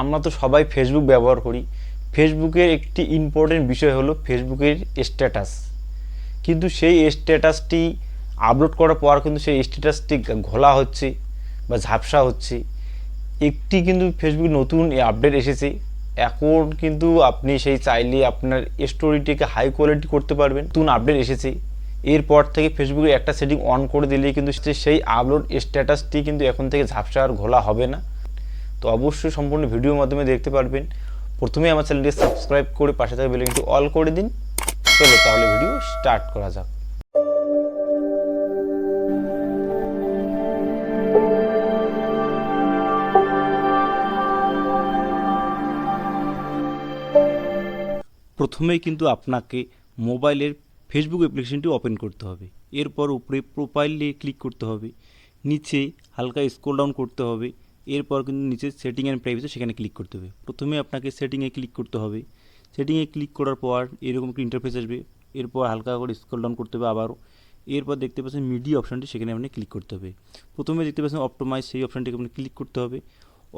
আমরা তো সবাই ফেসবুক ব্যবহার করি। ফেসবুকের একটি ইম্পর্টেন্ট বিষয় হলো ফেসবুকের স্ট্যাটাস কিন্তু সেই স্ট্যাটাসটি আপলোড করার পর কিন্তু সেই স্ট্যাটাসটি ঘোলা হচ্ছে বা ঝাপসা হচ্ছে। একটি কিন্তু ফেসবুক নতুন আপডেট এসেছে। এখন কিন্তু আপনি সেই চাইলে আপনার স্টোরিটিকে হাই কোয়ালিটি করতে পারবেন। নতুন আপডেট এসেছে। এরপর থেকে ফেসবুকে একটা সেটিং অন করে দিলেই কিন্তু সেই আপলোড স্ট্যাটাসটি কিন্তু এখন থেকে ঝাপসা আর ঘোলা হবে না। তো অবশ্যই সম্পূর্ণ ভিডিওর মাধ্যমে দেখতে পারবেন। প্রথমে আমার চ্যানেলটি সাবস্ক্রাইব করে পাশে থাকা বেলে কিন্তু অল করে দিন। চলো তাহলে ভিডিও স্টার্ট করা যাক। প্রথমেই কিন্তু আপনাকে মোবাইলের ফেসবুক অ্যাপ্লিকেশনটি ওপেন করতে হবে। এরপর উপরে প্রোফাইলে ক্লিক করতে হবে। নিচে হালকা স্ক্রল ডাউন করতে হবে। এরপর কিন্তু নিচে সেটিং অ্যান্ড প্রাইভেসি সেখানে ক্লিক করতে হবে। প্রথমে আপনাকে সেটিংয়ে ক্লিক করতে হবে। সেটিংয়ে ক্লিক করার পর এরকম একটা ইন্টারফেস আসবে। এরপর হালকা করে স্ক্রল ডাউন করতে হবে আবারও। এরপর দেখতে পাচ্ছেন মিডিয়া অপশানটি সেখানে আপনি ক্লিক করতে হবে। প্রথমে দেখতে পাচ্ছেন অপটোমাইজ সেই অপশানটিকে আপনি ক্লিক করতে হবে।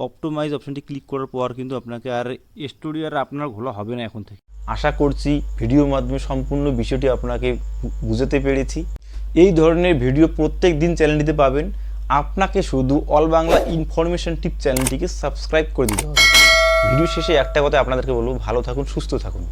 অপটোমাইজ অপশানটি ক্লিক করার পর কিন্তু আপনাকে আর স্টোরি আর আপনার ঘোলা হবে না এখন থেকে। আশা করছি ভিডিওর মাধ্যমে সম্পূর্ণ বিষয়টি আপনাকে বুঝাতে পেরেছি। এই ধরনের ভিডিও প্রত্যেক দিন চ্যানেলটিতে পাবেন। আপনাকে শুধু অল বাংলা ইনফরমেশন টিপ চ্যানেলটিকে সাবস্ক্রাইব করে দিতে হবে। ভিডিও শেষে একটা কথা আপনাদেরকে বলব, ভালো থাকুন, সুস্থ থাকুন।